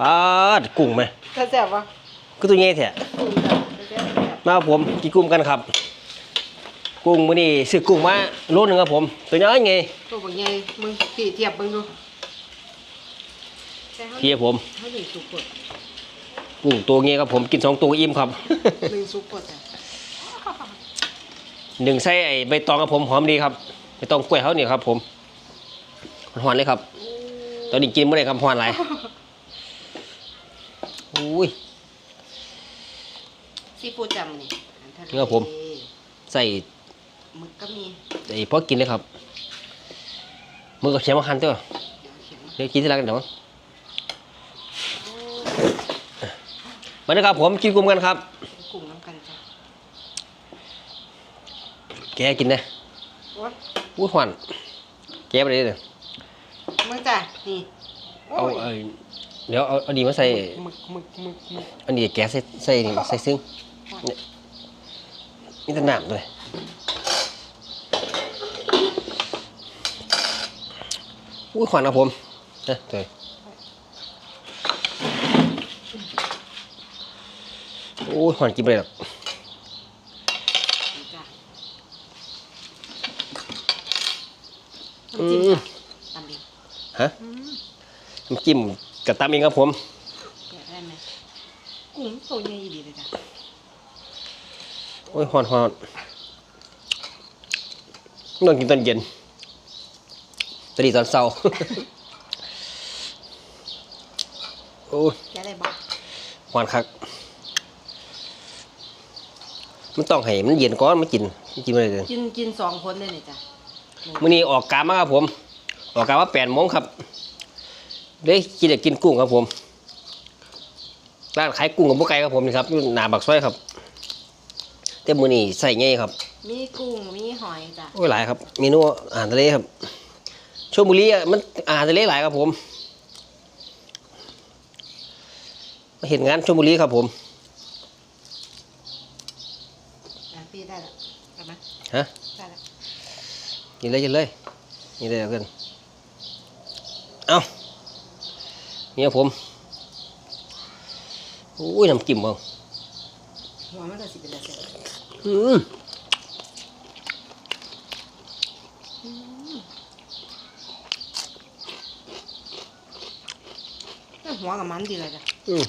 ปาดกุ้งไหมจะแซ่บปะก็ตัวใหญ่แท้กุ้งจ้ะจะแซ่บแซ่บมาครับผมกินกุ้งกันครับ กุ้งมื้อนี้ซื้อกุ้งมาโลนึงครับผม ตัวน้อยไงตัวบางใหญ่มึงพี่เทียบเบิ่งดูแต่เขาพี่ผม เขาหนึ่งสุกกดกุ้งตัวเงี้ยครับผมกินสองตัวก็อิ่มครับ หนึ่งสุกกดจ้ะหนึ่งไส้ไอ้ใบตองครับผมหอมดีครับใบตองกล้วยเขาเนี่ยครับ ผมหอนๆเลยครับ ตอนนี้กินเมื่อไรครับหอนไร อุ้ย ซีฟู้ดจำนี่อาหารทะเลครับผม ใส่หมึกก็มีไอ้พอกินเลยครับมือกับเชียมาคันตัวเดี๋ยวเขียนมาเดี๋ยวกินที่ร้านกันเดี๋ยวมาเลยครับผมกินกุ้งกันครับกุ้งน้ำกันจ้ะแกกินนะโอ๊ยอุ้ยหอนแกไปเลยเดี๋ยวมึงจ้ะนี่โอ้เอาย เอา เดี๋ยวเอาเอาดีมาใส่หมึกหมึกหมึกหมึกอันนี้แกใส่ใส่นี่ใส่ซึ้งเนี่ยมีแต่น้ำด้วยอุ้ยขวานนะผมนะเดี๋ยวโอ้ยขวานกินไปเลยหรอกนี่จ้ะอืน้ำจิ้มมจ้ะตำดีฮะอืมน้ำจิ้ม กับตำเองครับผมแกะได้ไหมกุ้งตัวใหญ่ดีเลยจ้ะโอ้ยหอนหอนนอนกินตอนเย็นตอนนี้ตอนเช้าโอ้ยแกะได้บอกหวานคักมันต้องให้มันเย็นก่อนมากินมันกินอะไรเลยกินกินสองคนเลยเนี่ยจ้ะมื้อนี้ออกกามาครับผม ออกกามาแปดโมงครับ ได้กินอยากกินกุ้งครับผมร้านขายกุ้งกับบุกไก่ครับผมนี่ครับอยู่หนาบักซอยครับแต่มื้อนี้ใส่ไงครับ มีกุ้งมีหอยจ้ะโอ้ยหลายครับเมนูอาหารทะเลครับชลบุรีอะมันอาหารทะเลหลายครับผมมาเห็นงานชลบุรีครับผมอะพี่ได้ละเอาไหมฮะได้ละกินเลยกินเลยนี่เลยเอากันเอา นี่ครับผมอุ้ยน้ำจิ้มบ้างหัวมันก็สิเป็นอะไรเสร็จอืมหัวกับมันดีเลยจ้ะอืม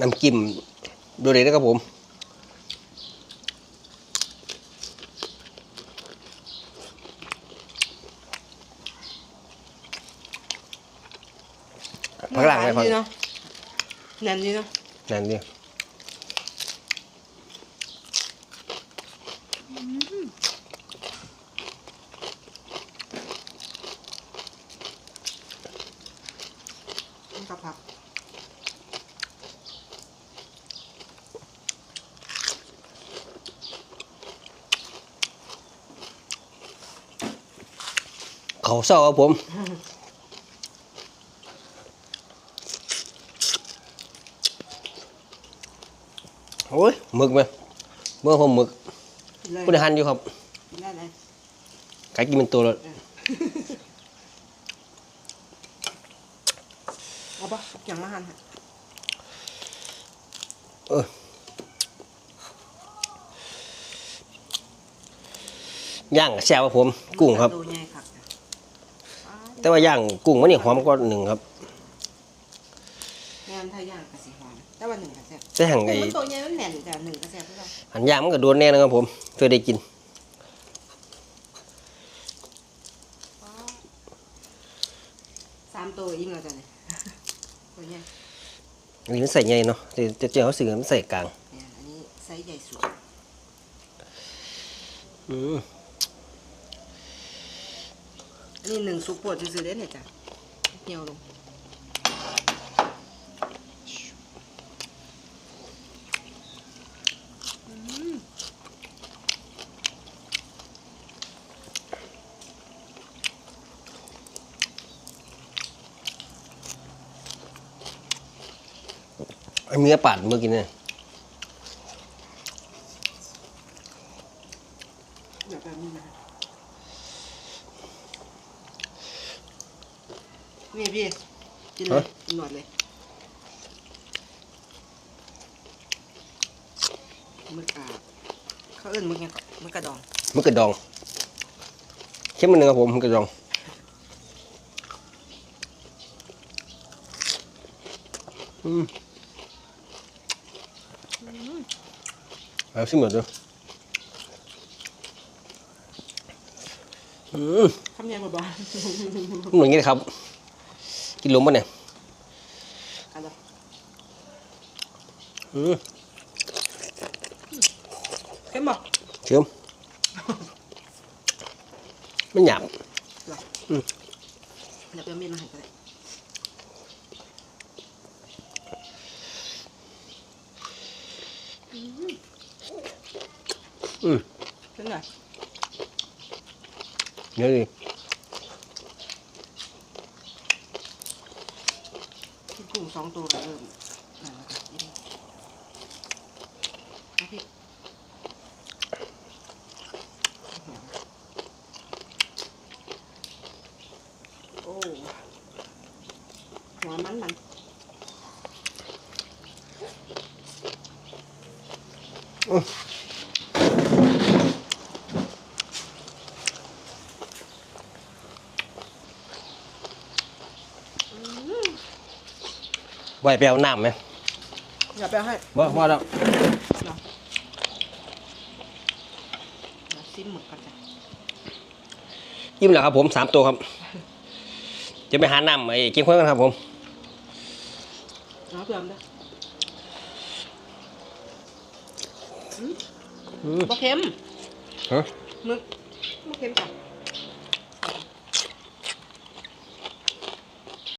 น้ำจิ้มดูเลยนะครับผม พักหลังไหมพักดีเนาะแน่นดีเนาะนั่นดิมันกับผักเขาเศร้าครับผม โอ้ยหมึกไหมเมื่อผมหมึกกินเลยผู้ใดหันอยู่ครับกินได้เลยไก่กินเป็นตัวเลยเอาปะอย่างมาหั่นฮะย่างแซ่บครับผม กุ้งครับดูง่ายครับอ่าแต่ว่าย่างกุ้งมันนี่หอมกว่าหนึ่งครับ แม่นถ้าย่างกะสิหอมแต่ ว่าหนึ่งกะแซ่บแต่ห่างแต่ไอ้มันตัวใหญ่มันแน่นจ้ะหนึ่งกะแซ่บที่เราหันย่างมันก็โดนแน่นะครับผมเพื่อได้กินสามตัวอิ่มแล้วจ้ะเนี่ยตัวใหญ่อันนี้มันใส่ใหญ่เนาะแต่แต่เจ้าเขาสื่อมันใส่กลางเนี่ยอันนี้ไซส์ใหญ่สุดอืมอันนี้หนึ่งซุปโปรดซื้อๆได้เนี่ยจ้ะเหี่ยวลง เนื้อปัดเมื่อกี้เนี่ยเดี๋ยวนี่พี่กินเลยกินหนวดเลยมึกอาบเขาเอิ้นมึกไงมึกกระดองมึกกระดองเข้มมันหนึ่งครับผมมึกกระดองอืม เอาชิมหมดดูอืมคำยังบ่บ่เหมือนงี้นะครับ กินลมป่ะเนี่ยเอาละอืมเข้มบ่เชื่อมมันหยาบเดี๋ยวไปเอามีดมาให้ก็ได้ อืมเป็นไงเยอะดีกินกุ้งสองตัวก็เริ่มนั่นแล้วก็อีกเอาพี่โอ้หัวมั นมันไหวไปเอาน้ำไหมอย่าไปเอาให้บ่บ่แล้วเนาะเดี๋ยวซิมหมึกก่อนจ้ะยิ้มแล้วครับผมสามตัวครับ จะไปหาน้ำไอ้กินข้าวกันครับผมเอาเพิ่มเด้ออืมบ่เค็มฮะมึกบ่เค็มจ้ะ